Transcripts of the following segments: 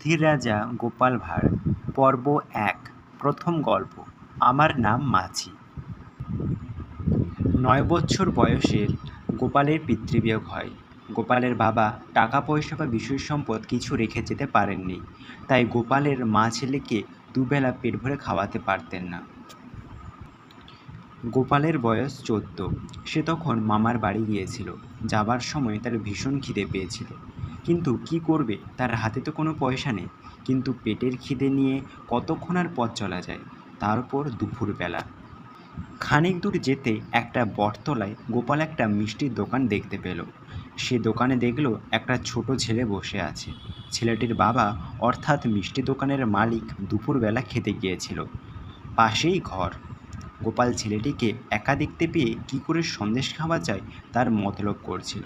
বুদ্ধির রাজা গোপাল ভাঁড়, পর্ব এক, প্রথম গল্প, আমার নাম মাছি নয় বছর বয়সের গোপালের পিতৃবিয়োগ হয়। গোপালের বাবা টাকা পয়সা বা বিষয় সম্পদ কিছু রেখে যেতে পারেননি। তাই গোপালের মা ছেলেকে দুবেলা পেট ভরে খাওয়াতে পারতেন না। গোপালের বয়স চোদ্দ। সে তখন মামার বাড়ি গিয়েছিল। যাবার সময় তার ভীষণ খিদে পেয়েছিল। কিন্তু কি করবে? তার হাতে তো কোনো পয়সা নেই। কিন্তু পেটের খিদে নিয়ে কতক্ষণ আর পথ চলা যায়? তারপর দুপুরবেলা। খানিক দূর যেতে একটা বটতলায় গোপাল একটা মিষ্টির দোকান দেখতে পেল। সে দোকানে দেখল একটা ছোট ছেলে বসে আছে। ছেলেটির বাবা অর্থাৎ মিষ্টি দোকানের মালিক দুপুরবেলা খেতে গিয়েছিল। পাশেই ঘর। গোপাল ছেলেটিকে একা দেখতে পেয়ে কী করে সন্দেশ খাওয়া যায় তার মতলব করছিল।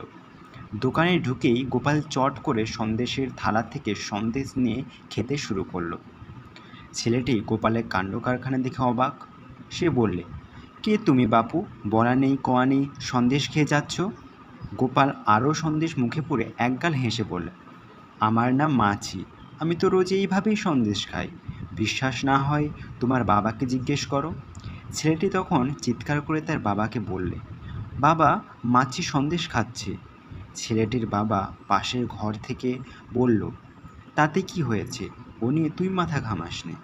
দোকানে ঢুকেই গোপাল চট করে সন্দেশের থালা থেকে সন্দেশ নিয়ে খেতে শুরু করল। ছেলেটি গোপালের কাণ্ড কারখানা দেখে অবাক। সে বললে, কে তুমি বাপু? বলা নেই, কোয়া নেই, সন্দেশ খেয়ে যাচ্ছ? গোপাল আরও সন্দেশ মুখে পুরে একগাল হেসে বলল, আমার নাম মাছি, আমি তো রোজ এইভাবেই সন্দেশ খাই। বিশ্বাস না হয় তোমার বাবাকে জিজ্ঞেস করো? ছেলেটি তখন চিৎকার করে তার বাবাকে বললে, বাবা, মাছি সন্দেশ খাচ্ছে। ছেলেটির বাবা পাশের ঘর থেকে বলল, তাতে কি হয়েছে? ও নিয়ে তুই মাথা ঘামাস নে।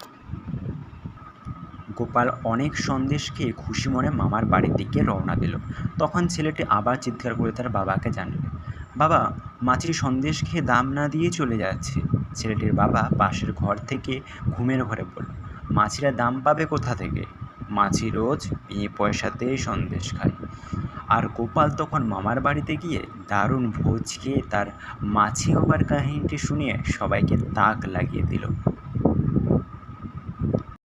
গোপাল অনেক সন্দেশ খেয়ে খুশি মনে মামার বাড়ির দিকে রওনা দিল। তখন ছেলেটি আবার চিৎকার করে তার বাবাকে জানালে, বাবা, মাছির সন্দেশ খেয়ে দাম না দিয়ে চলে যাচ্ছে। ছেলেটির বাবা পাশের ঘর থেকে ঘুমের ঘরে বলল, মাছিরা দাম পাবে কোথা থেকে? মাছি রোজ বিয়ে পয়সাতেই সন্দেশ খায়। আর গোপাল তখন মামার বাড়িতে গিয়ে দারুণ ভোজ খেয়ে তার মাছি হবার কাহিনিটি শুনিয়ে সবাইকে তাক লাগিয়ে দিল।